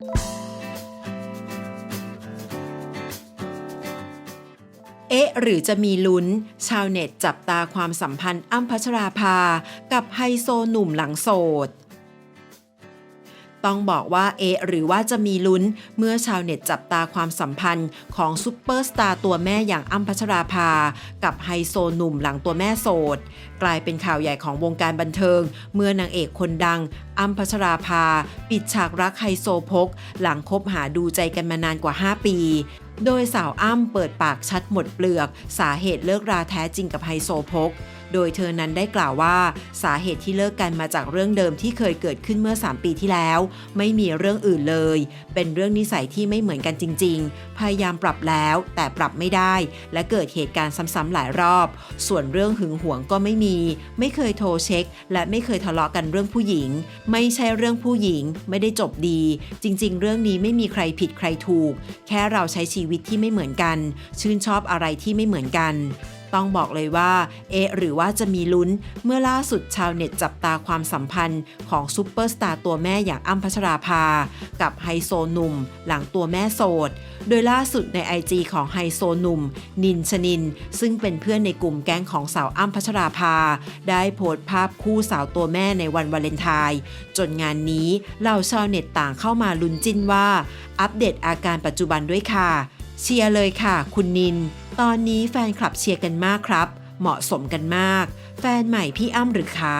เอ๊ะหรือจะมีลุ้น ชาวเน็ตจับตาความสัมพันธ์อ้ำพัชราภา กับไฮโซหนุ่มหลังโสด ต้องบอกว่าเอะหรือว่าจะมีลุ้นเมื่อชาวเน็ตจับตาความสัมพันธ์ของซุปเปอร์สตาร์ตัวแม่อย่างอ้ำพัชราภา กับไฮโซหนุ่มหลังตัวแม่โสด กลายเป็นข่าวใหญ่ของวงการบันเทิง เมื่อนางเอกคนดังอ้ำพัชราภา ปิดฉากรักไฮโซพก หลังคบหาดูใจกันมานานกว่า 5 ปีโดยสาวอ้ำเปิดปากชัดหมดเปลือก สาเหตุเลิกราแท้จริงกับไฮโซพก โดยเธอนั้นได้กล่าวว่า สาเหตุที่เลิกกันมาจากเรื่องเดิมที่เคยเกิดขึ้นเมื่อ 3 ปีที่แล้ว ไม่มีเรื่องอื่นเลย เป็นเรื่องนิสัยที่ไม่เหมือนกันจริง ๆ พยายามปรับแล้วแต่ปรับไม่ได้ และเกิดเหตุการณ์ซ้ำๆหลายรอบ ส่วนเรื่องหึงหวงก็ไม่มี ไม่เคยโทรเช็ค และไม่เคยทะเลาะกันเรื่องผู้หญิง ไม่ใช่เรื่องผู้หญิง ไม่ได้จบดี จริง ๆ เรื่องนี้ไม่มีใครผิดใครถูก แค่เราใช้ชีวิตที่ไม่เหมือนกัน ชื่นชอบอะไรที่ไม่เหมือนกัน ต้องบอกเลยว่า เอะหรือว่าจะมีลุ้น เมื่อล่าสุดชาวเน็ตจับตาความสัมพันธ์ของซูเปอร์สตาร์ตัวแม่อย่างอ้ำพัชราภา กับไฮโซหนุ่ม หลังตัวแม่โสด โดยล่าสุดใน IG ของไฮโซหนุ่ม นินชนิน ซึ่งเป็นเพื่อนในกลุ่มแก๊งของสาวอ้ำพัชราภา ได้โพสต์ภาพคู่สาวตัวแม่ในวันวาเลนไทน์จนงานนี้เหล่าชาวเน็ตต่างเข้ามาลุ้นจิ้นว่า อัปเดตอาการปัจจุบันด้วยค่ะ เชียร์เลยค่ะ คุณนิน ตอนนี้แฟนคลับเชียร์กันมากครับ เหมาะสมกันมาก แฟนใหม่พี่อ้ำหรือคะ